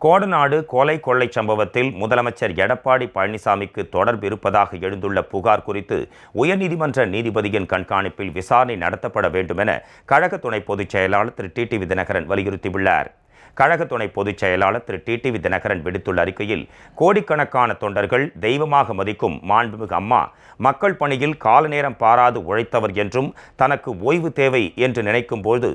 கோடநாடு கொலை கொள்ளை சம்பவத்தில் முதலமைச்சர் எடப்பாடி பழனிசாமிக்கு தொடர்பு இருப்பதாக எழுந்துள்ள புகார் குறித்து உயர்நீதிமன்ற நீதிபதியின் கண்காணிப்பில் விசாரணை நடத்தப்பட வேண்டும் என கழக துணை பொதுச் செயலாளர் திரு டிடிவி தினகரன் வலியுறுத்தியுள்ளார். கழக துணை பொதுச் செயலாளர் திரு டிடிவி தினகரன் விடுத்துள்ள அறிக்கையில் கோடிக்கணக்கான தொண்டர்கள் தெய்வமாக மதிக்கும் மாண்புமிகு அம்மா மக்கள் பணியில் கால நேரம் பாராது உழைத்தவர் என்றும் தனக்கு ஓய்வு தேவை என்று நினைக்கும்போது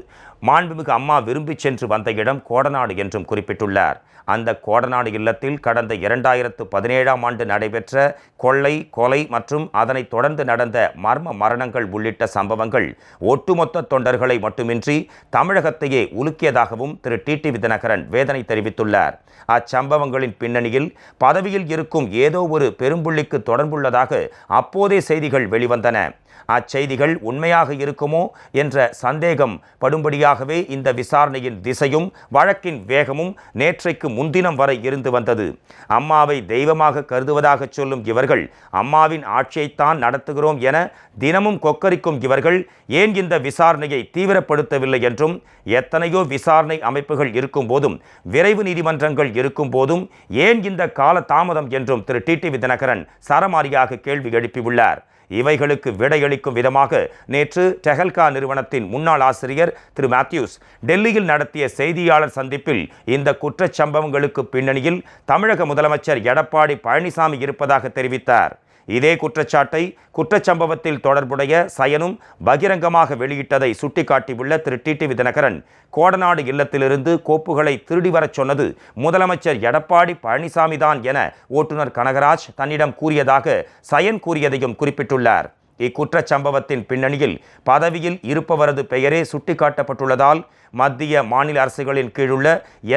மாண்புமிகு அம்மா விரும்பிச் சென்று வந்த இடம் கோடநாடு என்றும் குறிப்பிட்டுள்ளார். அந்த கோடநாடு இல்லத்தில் கடந்த இரண்டாயிரத்து பதினேழாம் ஆண்டு நடைபெற்ற கொள்ளை கொலை மற்றும் அதனைத் தொடர்ந்து நடந்த மர்ம மரணங்கள் உள்ளிட்ட சம்பவங்கள் ஒட்டுமொத்த தொண்டர்களை மட்டுமின்றி தமிழகத்தையே உலுக்கியதாகவும் திரு. டிடிவி தினகரன் வேதனை தெரிவித்துள்ளார். அச்சம்பவங்களின் பின்னணியில் பதவியில் இருக்கும் ஏதோ ஒரு பெரும்புள்ளிக்கு தொடர்புள்ளதாக அப்போதே செய்திகள் வெளிவந்தன. அச்செய்திகள் உண்மையாக இருக்குமோ என்ற சந்தேகம் படும்படியாகவே இந்த விசாரணையின் திசையும் வழக்கின் வேகமும் நேற்றைக்கு முன்தினம் வரை இருந்து வந்தது. அம்மாவை தெய்வமாக கருதுவதாக சொல்லும் இவர்கள் அம்மாவின் ஆட்சியைத்தான் நடத்துகிறோம் என தினமும் கொக்கரிக்கும் இவர்கள் ஏன் இந்த விசாரணையை தீவிரப்படுத்தவில்லை என்றும் எத்தனையோ விசாரணை அமைப்புகள் இருக்கும் போதும் விரைவு நீதிமன்றங்கள் இருக்கும் போதும் ஏன் இந்த கால தாமதம் என்றும் திரு டிடிவி தினகரன் சரமாரியாக கேள்வி எழுப்பியுள்ளார். இவைகளுக்கு விடையளிக்கும் விதமாக நேற்று டெஹல்கா நிறுவனத்தின் முன்னாள் ஆசிரியர் திரு மேத்யூஸ் டெல்லியில் நடத்திய செய்தியாளர் சந்திப்பில் இந்த குற்றச்சம்பவங்களுக்கு பின்னணியில் தமிழக முதலமைச்சர் எடப்பாடி பழனிசாமி இருப்பதாக தெரிவித்தார். இதே குற்றச்சாட்டை குற்றச்சம்பவத்தில் தொடர்புடைய சயனும் பகிரங்கமாக வெளியிட்டதை சுட்டிக்காட்டியுள்ள திரு. டிடிவி தினகரன் கோடநாடு இல்லத்திலிருந்து கோப்புகளை திருடி வரச் சொன்னது முதலமைச்சர் எடப்பாடி பழனிசாமி தான் என ஓட்டுநர் கனகராஜ் தன்னிடம் கூறியதாக சயன் கூறியதையும் குறிப்பிட்டுள்ளார். இக்குற்றச்சம்பவத்தின் பின்னணியில் பதவியில் இருப்பவரது பெயரே சுட்டிக்காட்டப்பட்டுள்ளதால் மத்திய மாநில அரசுகளின் கீழுள்ள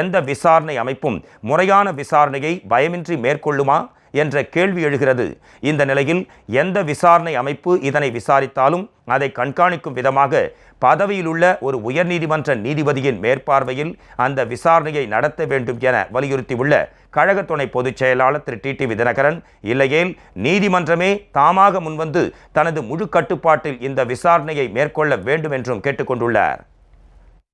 எந்த விசாரணை அமைப்பும் முறையான விசாரணையை பயமின்றி மேற்கொள்ளுமா? என்ற கேள்வி எழுகிறது. இந்த நிலையில் எந்த விசாரணை அமைப்பு இதனை விசாரித்தாலும் அதை கண்காணிக்கும் விதமாக பதவியில் உள்ள ஒரு உயர்நீதிமன்ற நீதிபதியின் மேற்பார்வையில் அந்த விசாரணையை நடத்த வேண்டும் என வலியுறுத்தியுள்ள கழக துணை பொதுச் செயலாளர் திரு டிடிவி தினகரன் இல்லையேல் நீதிமன்றமே தாமாக முன்வந்து தனது முழு கட்டுப்பாட்டில் இந்த விசாரணையை மேற்கொள்ள வேண்டும் என்றும் கேட்டுக்கொண்டுள்ளார்.